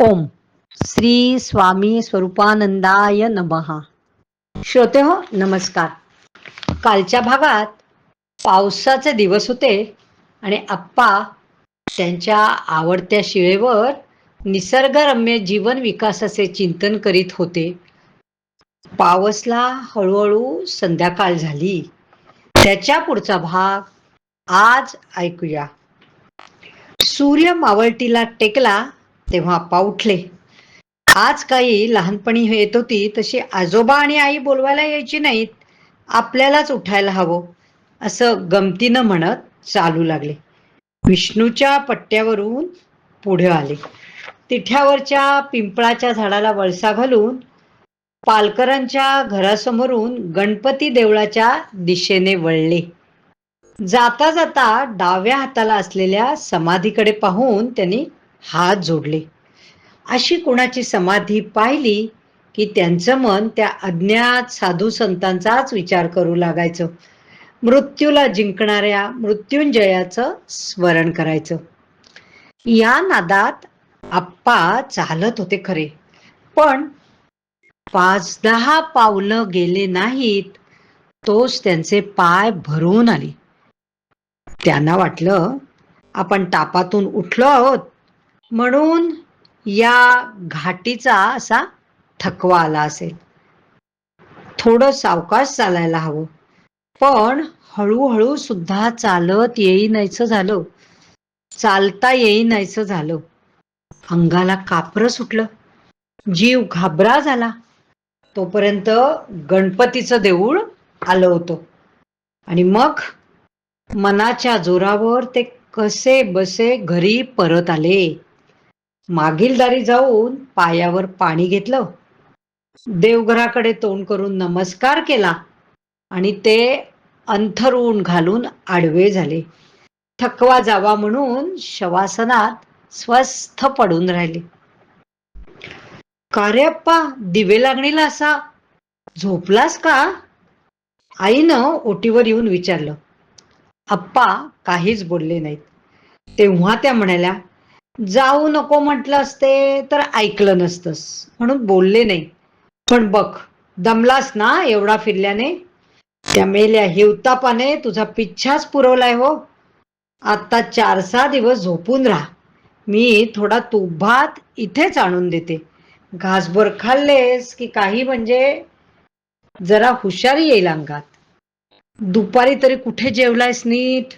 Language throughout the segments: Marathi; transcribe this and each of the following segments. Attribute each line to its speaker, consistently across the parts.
Speaker 1: ओम। श्री स्वामी स्वरूपानंदाय नमहा श्रोते हो नमस्कार। कालच्या भागात पावसाचे दिवस होते आणि आप्पा त्यांच्या आवडत्या शिळेवर निसर्गरम्य जीवन विकासाचे चिंतन करीत होते. पावसला हळूहळू संध्याकाळ झाली. त्याच्या पुढचा भाग आज ऐकूया. सूर्य मावळटीला टेकला तेव्हा आप्पा उठले. आज काही लहानपणी येत होती तशी आजोबा आणि आई बोलवायला यायची नाहीत. आपल्यालाच उठायला हवं असं गमतीनं म्हणत चालू लागले. विष्णूच्या पट्ट्यावरून पुढे आले. तिठ्यावरच्या पिंपळाच्या झाडाला वळसा घालून पालकरांच्या घरासमोरून गणपती देवळाच्या दिशेने वळले. जाता जाता डाव्या हाताला असलेल्या समाधीकडे पाहून त्यांनी हात जोडले. अशी कुणाची समाधी पाहिली की त्यांचं मन त्या अज्ञात साधू संतांचाच विचार करू लागायचं. मृत्यूला जिंकणाऱ्या मृत्युंजयाचं स्मरण करायचं. या नादात आप्पा चालत होते खरे. पण पाच दहा पावलं गेले नाहीत तोच त्यांचे पाय भरून आले. त्यांना वाटलं आपण तापातून उठलो आहोत. म्हणून या घाटीचा असा थकवा आला असेल. थोडं सावकाश चालायला हवं. पण हळूहळू सुद्धा चालत येईनायचं झालं. चालता येईनायचं झालं. अंगाला कापर सुटलं. जीव घाबरा झाला. तोपर्यंत गणपतीचं देऊळ आलं होतं. आणि मग मनाच्या जोरावर ते कसे बसे घरी परत आले. मागील दारी जाऊन पायावर पाणी घेतलं. देवघराकडे तोंड करून नमस्कार केला आणि ते अंथरून घालून आडवे झाले. थकवा जावा म्हणून शवासनात स्वस्थ पडून राहिले. कार्याप्पा दिवे लागणीला असा. झोपलास का? आईनं ओटीवर येऊन विचारलं. आप्पा काहीच बोलले नाहीत. तेव्हा त्या म्हणाल्या जाऊ नको म्हटलं असते तर ऐकलं नसतंस. म्हणून बोलले नाही. पण बघ दमलास ना एवढा फिरल्याने? त्या मेल्या हिवतापाने तुझा पिच्छाच पुरवलाय हो. आता चार सहा दिवस झोपून राहा. मी थोडा तूप भात इथेच आणून देते. घासभर खाल्लेस की काही म्हणजे जरा हुशारी येईल अंगात. दुपारी तरी कुठे जेवलायस नीट?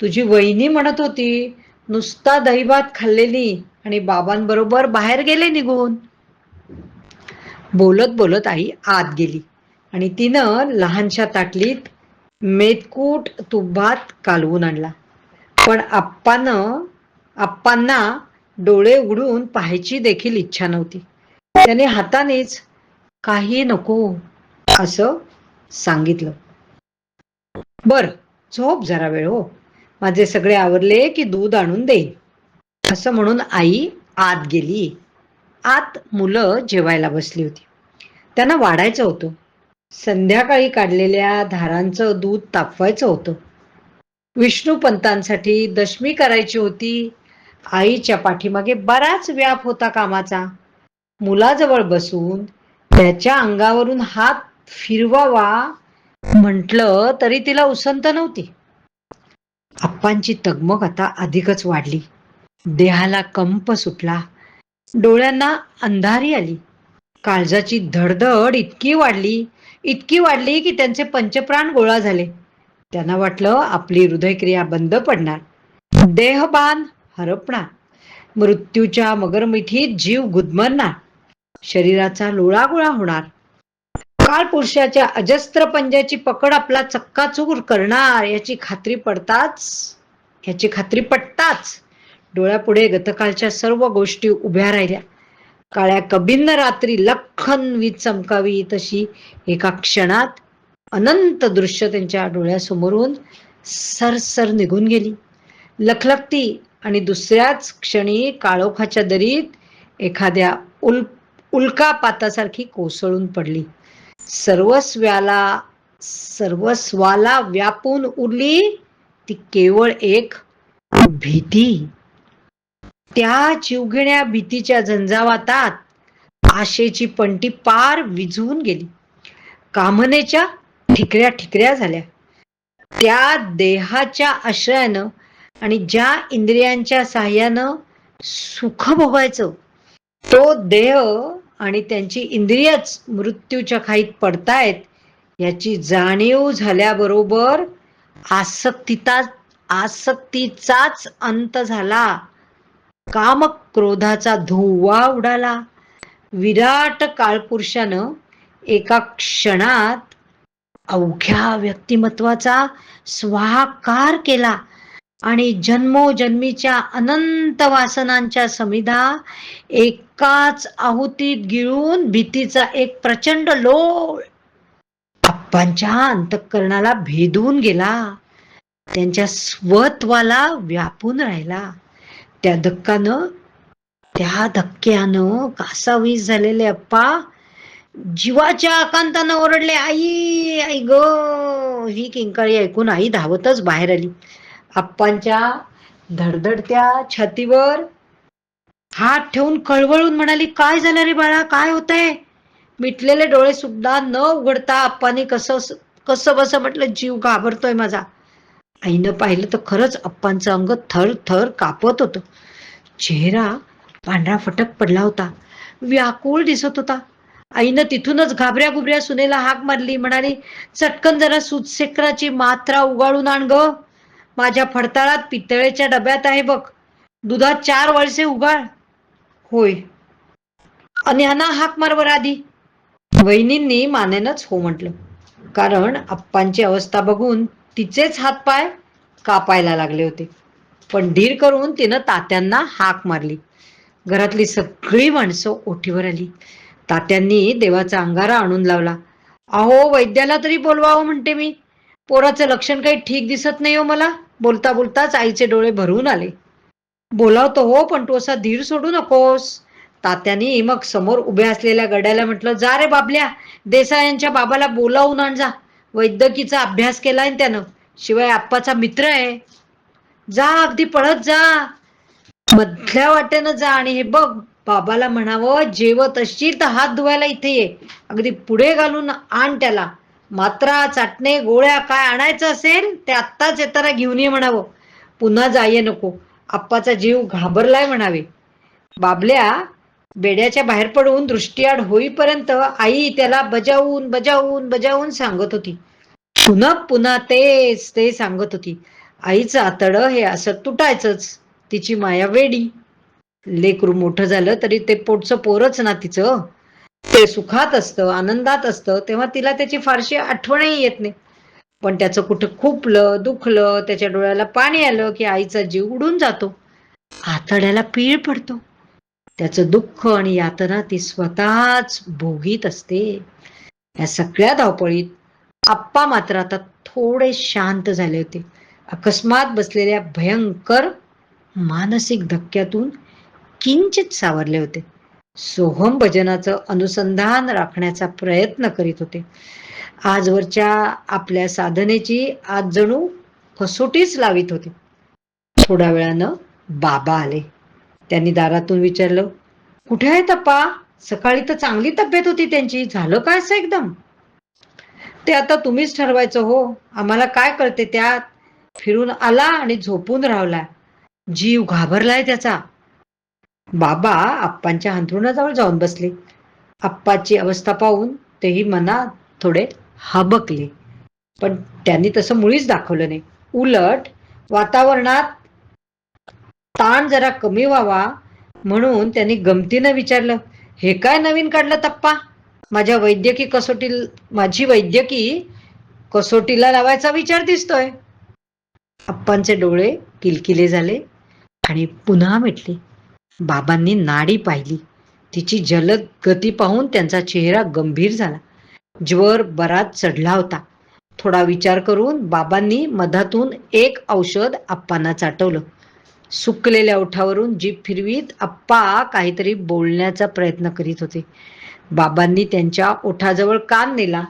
Speaker 1: तुझी वहिनी म्हणत होती नुसता दहीभात खाल्लेली आणि बाबांबरोबर बाहेर गेले निघून. बोलत बोलत आई आत गेली आणि तिनं लहानशा ताटलीत मेदकूट तुभात कालवून आणला. पण आप्पानं आप्पांना डोळे उघडून पाहायची देखील इच्छा नव्हती. त्याने हातानेच काही नको असं सांगितलं. बर झोप जरा वेळ हो. माझे सगळे आवरले की दूध आणून देईन. असं म्हणून आई आत गेली. आत मुलं जेवायला बसली होती. त्यांना वाढायचं होतं. संध्याकाळी काढलेल्या धारांचं दूध तापवायचं होतं. विष्णूपंतांसाठी दशमी करायची होती. आईच्या पाठीमागे बराच व्याप होता कामाचा. मुलाजवळ बसून त्याच्या अंगावरून हात फिरवावा म्हटलं तरी तिला उसंत नव्हती. आप्पांची तगमग आता अधिकच वाढली. देहाला कंप सुटला. डोळ्यांना अंधारी आली. काळजाची धडधड इतकी वाढली इतकी वाढली की त्यांचे पंचप्राण गोळा झाले. त्यांना वाटलं आपली हृदयक्रिया बंद पडणार. देहबान हरपणार. मृत्यूच्या मगरमिठीत जीव गुदमरणार. शरीराचा लोळागोळा होणार. काळ पुरुषाच्या अजस्त्र पंजाची पकड आपला चक्काचूर करणार याची खात्री पडताच याची खात्री पटताच डोळ्यापुढे गतकाळच्या सर्व गोष्टी उभ्या राहिल्या. काळ्या कबिन्न रात्री लखन वीज चमकावी तशी एका क्षणात अनंत दृश्य त्यांच्या डोळ्यासमोरून सरसर निघून गेली. लखलखती आणि दुसऱ्याच क्षणी काळोखाच्या दरीत एखाद्या उल उल्कापातासारखी कोसळून पडली. सर्वस्व्याला सर्वस्वाला व्यापून उरली ती केवळ एक भीती. त्या जीवघेण्या भीतीच्या झंझावातात आशेची पंटी पार विझवून गेली. कामनेच्या ठिकऱ्या ठिकऱ्या झाल्या. त्या देहाच्या आश्रयानं आणि ज्या इंद्रियांच्या साह्यानं सुख भोगायचं तो देह आणि त्यांची इंद्रियच मृत्यूच्या खाईत पडतायत याची जाणीव झाल्याबरोबर आसक्तीता आसक्तीचाच अंत झाला. काम क्रोधाचा धुवा उडाला. विराट काळपुरुषानं एका क्षणात अवघ्या व्यक्तिमत्वाचा स्वाकार केला. आणि जन्मोजन्मीच्या अनंत वासनांच्या समिधा एकाच आहुतीत गिळून भीतीचा एक प्रचंड लोळ आप्पांच्या अंतःकरणाला भेदून गेला. त्यांच्या स्वत्वाला व्यापून राहिला. त्या धक्कानं त्या धक्क्यानं कासावीस झालेले अप्पा जीवाच्या आकांतानं ओरडले आई आई ग ही किंकाळी ऐकून आई धावतच बाहेर आली. आप्पांच्या धडधडत्या छातीवर हात ठेवून कळवळून म्हणाली काय झालं रे बाळा? काय होतंय? मिटलेले डोळे सुद्धा न उघडता आप्पाने कसं कसं बस म्हटलं जीव घाबरतोय माझा. आईनं पाहिलं तर खरंच अप्पांचं अंग थर थर कापत होतं. चेहरा पांढरा फटक पडला होता. व्याकुळ दिसत होता. आईनं तिथूनच घाबऱ्या घुबऱ्या सुनेला हाक मारली. म्हणाली चटकन जरा सुतसेकराची मात्रा उगाळून आण ग. माझ्या फडताळात पितळेच्या डब्यात आहे बघ. दुधात चार वळसे उगाळ. होय. आणि ह्यांना हाक मार आधी. वहिनींनी मानेनच हो म्हटलं. कारण आप्पांची अवस्था बघून तिचेच हातपाय कापायला लागले होते. पण धीर करून तिनं तात्यांना हाक मारली. घरातली सगळी माणसं ओठीवर आली. तात्यांनी देवाचा अंगारा आणून लावला. अहो वैद्याला तरी बोलवावं हो, म्हणते मी. पोराचं लक्षण काही ठीक दिसत नाही हो मला. बोलता बोलताच आईचे डोळे भरून आले. बोलावतो हो पण तू असा धीर सोडू नकोस. तात्यानी मग समोर उभ्या असलेल्या गड्याला म्हटलं जा रे बाबल्या देसायांच्या बाबाला बोलावून आण जा. वैद्यकीचा अभ्यास केलाय त्यानं. शिवाय आप्पाचा मित्र आहे. जा अगदी पळत जा. मधल्या वाटेनं जा आणि हे बघ बाबाला म्हणावं जेवत असशील तर हात धुवायला इथे ये. अगदी पुढे घालून आण त्याला. मात्रा चाटणे गोळ्या काय आणायचं असेल ते आत्ताच येताना घेऊन ये म्हणावं. पुन्हा जाये नको. आप्पाचा जीव घाबरलाय म्हणावे. बाबल्या बेड्याच्या बाहेर पडून दृष्टीआड होईपर्यंत आई त्याला बजावून बजावून बजावून सांगत होती. पुन्हा पुन्हा तेच ते सांगत होती. आईचं आतडं हे असं तुटायचंच. तिची माया वेडी. लेकरू मोठं झालं तरी ते पोटचं पोरच ना तिचं. ते सुखात असतं आनंदात असतं तेव्हा तिला त्याची फारशी आठवणही येत नाही. पण त्याचं कुठं खुपलं दुखलं त्याच्या डोळ्याला पाणी आलं की आईचा जीव उडून जातो. आतड्याला पीळ पडतो. त्याचं दुःख आणि यातना ती स्वतःच भोगीत असते. या सगळ्या धावपळीत आप्पा मात्र आता थोडे शांत झाले होते. अकस्मात बसलेल्या भयंकर मानसिक धक्क्यातून किंचित सावरले होते. सोहम भजनाचं अनुसंधान राखण्याचा प्रयत्न करीत होते. आजवरच्या आपल्या साधनेची आज जणू कसोटीच लावित होते. थोड्या वेळानं बाबा आले. त्यांनी दारातून विचारलं कुठे आहे तप्पा सकाळी तर चांगली तब्येत होती त्यांची. झालं काय असं एकदम? ते आता तुम्हीच ठरवायचं हो. आम्हाला काय कळते त्यात? फिरून आला आणि झोपून राहला. जीव घाबरलाय त्याचा. बाबा आप्पांच्या अंथरुणाजवळ जाऊन बसले. आप्पाची अवस्था पाहून तेही मनात थोडे हबकले. पण त्यांनी तसं मुळीच दाखवलं नाही. उलट वातावरणात ताण जरा कमी व्हावा म्हणून त्यांनी गमतीनं विचारलं हे काय नवीन काढलं तप्पा माझ्या वैद्यकीय कसोटी माझी वैद्यकी कसोटीला लावायचा विचार दिसतोय. अप्पांचे डोळे किलकिले झाले आणि पुन्हा मिटले. बाबांनी नाडी पाहिली. तिची जलद गती पाहून त्यांचा चेहरा गंभीर झाला. ज्वर बराच चढला होता. थोडा विचार करून बाबांनी मधातून एक औषध आप्पांना चाटवलं. सुकलेल्या ओठावरून जीभ फिरवीत आप्पा काहीतरी बोलण्याचा प्रयत्न करीत होते. बाबांनी त्यांच्या ओठाजवळ कान नेला.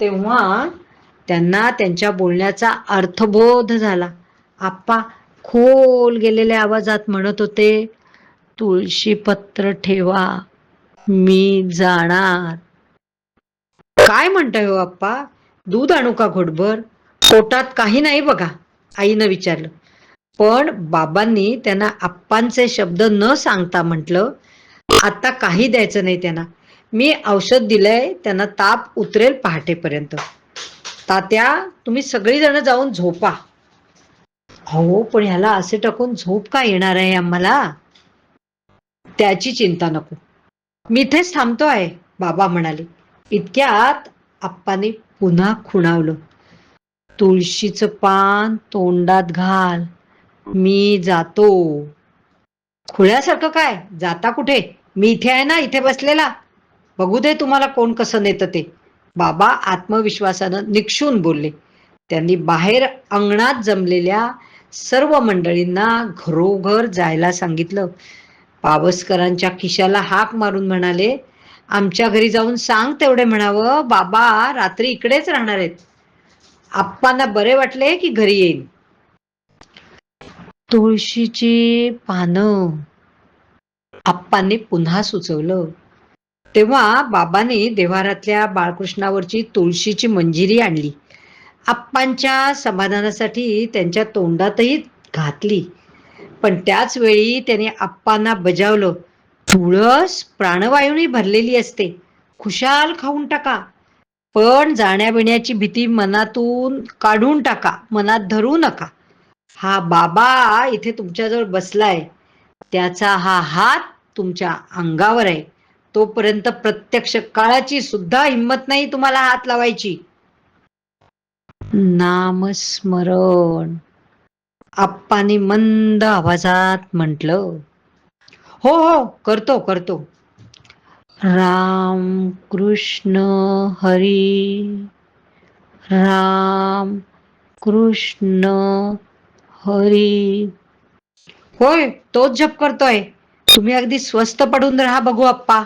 Speaker 1: तेव्हा त्यांना त्यांच्या बोलण्याचा अर्थबोध झाला. आप्पा खोल गेलेल्या आवाजात म्हणत होते तुळशी पत्र ठेवा मी जाणार. काय म्हणताय हो आप्पा? दूध आणू का घोटभर? पोटात काही नाही बघा आईनं विचारलं. पण बाबांनी त्यांना आप्पांचे शब्द न सांगता म्हटलं आता काही द्यायचं नाही त्यांना. मी औषध दिलंय त्यांना ताप उतरेल पहाटेपर्यंत. तात्या तुम्ही सगळी जण जाऊन झोपा. हो पण ह्याला असे टाकून झोप का येणार आहे आम्हाला? त्याची चिंता नको. मी इथेच थांबतो आहे बाबा म्हणाले. इतक्यात आप्पाने पुन्हा खुणावलं. तुळशीचं पान तोंडात घाल मी जातो. खुळ्यासारखं काय? जाता कुठे? मी इथे आहे ना इथे बसलेला. बघू दे तुम्हाला कोण कसं नेतं ते. बाबा आत्मविश्वासानं निक्षून बोलले. त्यांनी बाहेर अंगणात जमलेल्या सर्व मंडळींना घरोघर जायला सांगितलं. पावसकरांच्या खिशाला हाक मारून म्हणाले आमच्या घरी जाऊन सांग तेवढे म्हणावं. बाबा रात्री इकडेच राहणार आहेत. आप्पांना बरे वाटले की घरी येईल तुळशीची पानं. आप्पांनी पुन्हा सुचवलं. तेव्हा बाबांनी देवारातल्या बाळकृष्णावरची तुळशीची मंजिरी आणली. आप्पांच्या समाधानासाठी त्यांच्या तोंडातही घातली. पण त्याच वेळी त्याने आप्पांना बजावलं. तुळस प्राणवायूने भरलेली असते. खुशाल खाऊन टाका. पण जाण्याबिण्याची भीती मनातून काढून टाका. मनात धरू नका. हा बाबा इथे तुमच्याजवळ बसलाय. त्याचा हा हात तुमच्या अंगावर आहे. तोपर्यंत प्रत्यक्ष काळाची सुद्धा हिंमत नाही तुम्हाला हात लावायची. नामस्मरण. आप्पाने मंद आवाजात म्हटलं हो हो करतो करतो. राम कृष्ण हरी राम कृष्ण हरी. होय तोच जप करतोय. तुम्ही अगदी स्वस्त पडून राहा बघू आप्पा.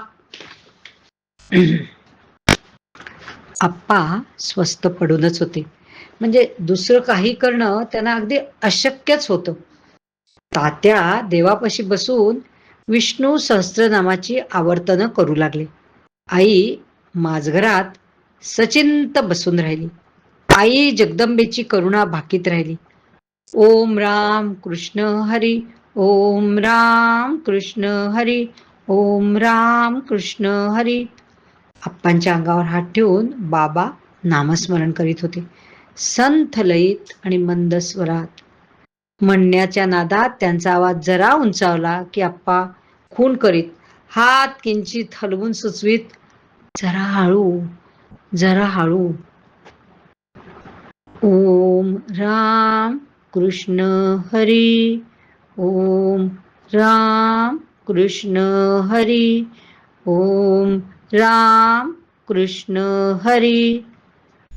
Speaker 1: आप्पा स्वस्त पडूनच होते. म्हणजे दुसरं काही करणं त्यांना अगदी अशक्यच होतं. तात्या देवापाशी बसून विष्णू सहस्त्रनामाची आवर्तनं करू लागले. आई माझघरात सचिंत बसून राहिली. आई जगदंबेची करुणा भाकीत राहिली. ओम राम कृष्ण हरी ओम राम कृष्ण हरी ओम राम कृष्ण हरी. आप्पांच्या अंगावर हात ठेवून बाबा नामस्मरण करीत होते. संथ लयीत आणि मंद स्वरात. म्हणण्याच्या नादात त्यांचा आवाज जरा उंचावला की आप्पा खून करीत. हात किंचित हलवून सुचवीत. जरा हळू जरा हळू. ओम राम कृष्ण हरी. ओम राम कृष्ण हरी. ओम राम कृष्ण हरी.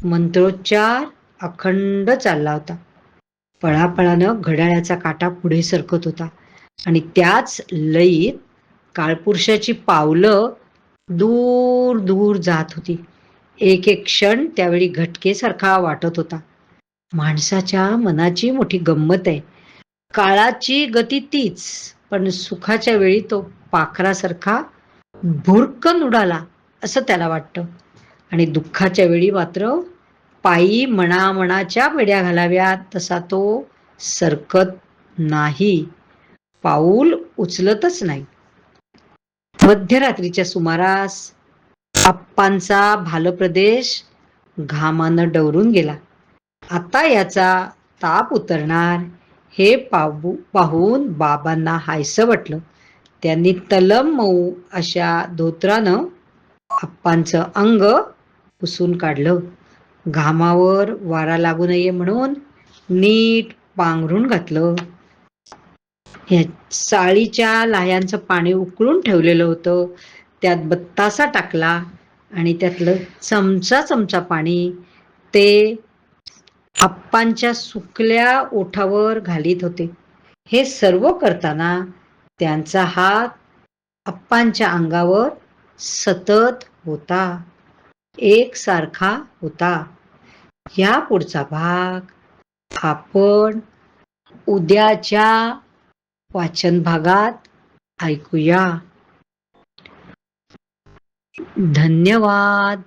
Speaker 1: मंत्रोच्चार अखंड चालला होता. पळापळानं घड्याळाचा काटा पुढे सरकत होता. आणि त्याच लयीत काळपुरुषाची पावलं दूर दूर जात होती. एक एक क्षण त्यावेळी घटकेसारखा वाटत होता. माणसाच्या मनाची मोठी गंमत आहे. काळाची गती तीच पण सुखाच्या वेळी तो पाखरासारखा भुरकन उडाला असं त्याला वाटतं. आणि दुःखाच्या वेळी मात्र पायी मनामनाच्या बेड्या घालाव्यात तसा तो सरकत नाही. पाऊल उचलतच नाही. मध्यरात्रीच्या सुमारास आप्पांचा भालप्रदेश घामानं डवरून गेला. आता याचा ताप उतरणार हे पाहू पाहून बाबांना हायसं वाटलं. त्यांनी तलम मऊ अशा धोत्रानं आप्पांचं अंग पुसून काढलं. घामावर वारा लागू नये म्हणून नीट पांघरून घातलं. या साळीच्या लाह्यांचं पाणी उकळून ठेवलेलं होतं. त्यात बत्तासा टाकला आणि त्यातलं चमचा चमचा पाणी ते आप्पांच्या सुकल्या ओठावर घालीत होते. हे सर्व करताना त्यांचा हात आप्पांच्या अंगावर सतत होता. एकसारखा होता. या पुढचा भाग आपण उद्याच्या वाचन भागात ऐकूया. धन्यवाद.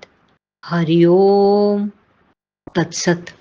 Speaker 1: हरिओम. तत्सत.